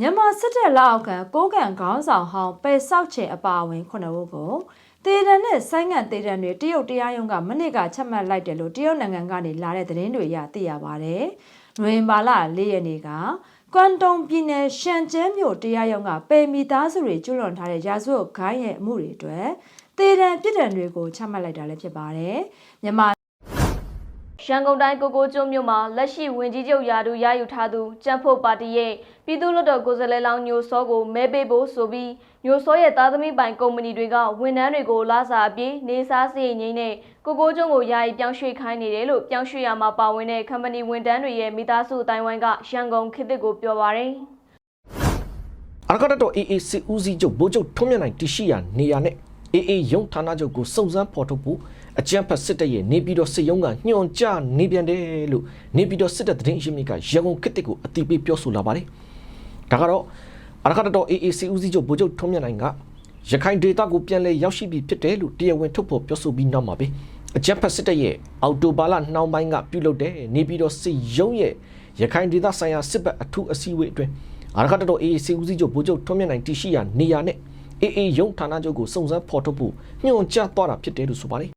မြန်မာစစ်တပ်လက်အောက်ခံကိုးကန်ခေါင်းဆောင်ဟောင်းပယ်ဆောက်ချေအပါအဝင်ခုနှစ်ဦးကိုတေတံနဲ့ဆိုင်းငံ့တေတံတွေတရုတ်တရားရုံးကမနစ်ကချက်မှတ်လိုက်တယ်လို့တရုတ်နိုင်ငံကနေလာတဲ့သတင်းတွေရသိရပါတယ်။နွေဘာလ၄ရက်နေ့ကကွမ်တုံပြည်နယ်ရှန်ကျဲမြို့တရားရုံးကပေမီသားစုတွေကျွလွန်ထားတဲ့ရာဇဝတ်ဂိုင်းရဲ့အမှုတွေအတွက်တေတံပြစ်ဒဏ်တွေကိုချမှတ်လိုက်တာလည်းဖြစ်ပါတယ်။မြန်မာ ရန်ကုန်တိုင်းကိုကိုကျွန်းမြို့မှာလက်ရှိဝင်ကြီးချုပ်ယာဒူရယူထားသူကြံ့ဖို့ပါတီရဲ့ပြည်သူ့လွှတ်တော်ကိုယ်စားလှယ်လောင်းညိုစောကိုမဲပေးဖို့ဆိုပြီးညိုစောရဲ့သားသမီးပိုင်ကုမ္ပဏီတွေကဝန်ထမ်းတွေကိုလာစာအပြေးနေစားစရိတ်ငိမ့်နဲ့ကိုကိုကျွန်းကိုယာယီပြောင်းရွှေ့ခိုင်းနေတယ်လို့ပြောင်းရွှေ့ရမှာပါဝင်တဲ့ကမ္ပဏီဝန်ထမ်းတွေရဲ့မိသားစုအတိုင်းဝိုင်းကရန်ကုန်ခေတ်သစ်ကိုပြောပါရယ်အရကတတော် AAC ဦးစီးချုပ်ဗိုလ်ချုပ်ထွန်းမြတ်နိုင်တရှိရာနေရာနဲ့ AA ရုံးဌာနချုပ်ကိုစုံစမ်းဖော်ထုတ်ဖို့အကြံဖတ်စစ်တပ်ရဲ့နေပြည်တော်စစ်ရုံးကညွှန်ကြားနေပြန်တယ်လို့နေပြည်တော်စစ်တပ်သတင်းရင်းမြစ်ကရန်ကုန်ခေတ်တစ်ကိုအတိပေးပြောဆိုလာပါတယ်။ဒါကတော့အရကတတော် AAC ဦးစီးချုပ်ဗိုလ်ချုပ်ထွန်းမြတ်နိုင်ကရခိုင်ဒေသကိုပြန်လည်ရောက်ရှိပြီဖြစ်တယ်လို့တရားဝင်ထုတ်ဖော်ပြောဆိုပြီးနောက်မှာပဲအကြံဖတ်စစ်တပ်ရဲ့အော်တိုဘာလနှောင်းပိုင်းကပြုလုပ်တဲ့နေပြည်တော်စစ်ရုံးရဲ့ရခိုင်ဒေသဆိုင်ရာစစ်ဘက်အထူးအစည်းအဝေးအတွင်းအာရခတတော် AAC ဦးစီးချုပ်ဗိုလ်ချုပ်ထွန်းမြတ်နိုင်တရှိရာနေရာနဲ့ AA ရုံးဌာနချုပ်ကိုစုံစမ်းဖော်ထုတ်ဖို့ညွှန်ကြားသွားတာဖြစ်တယ်လို့ဆိုပါတယ်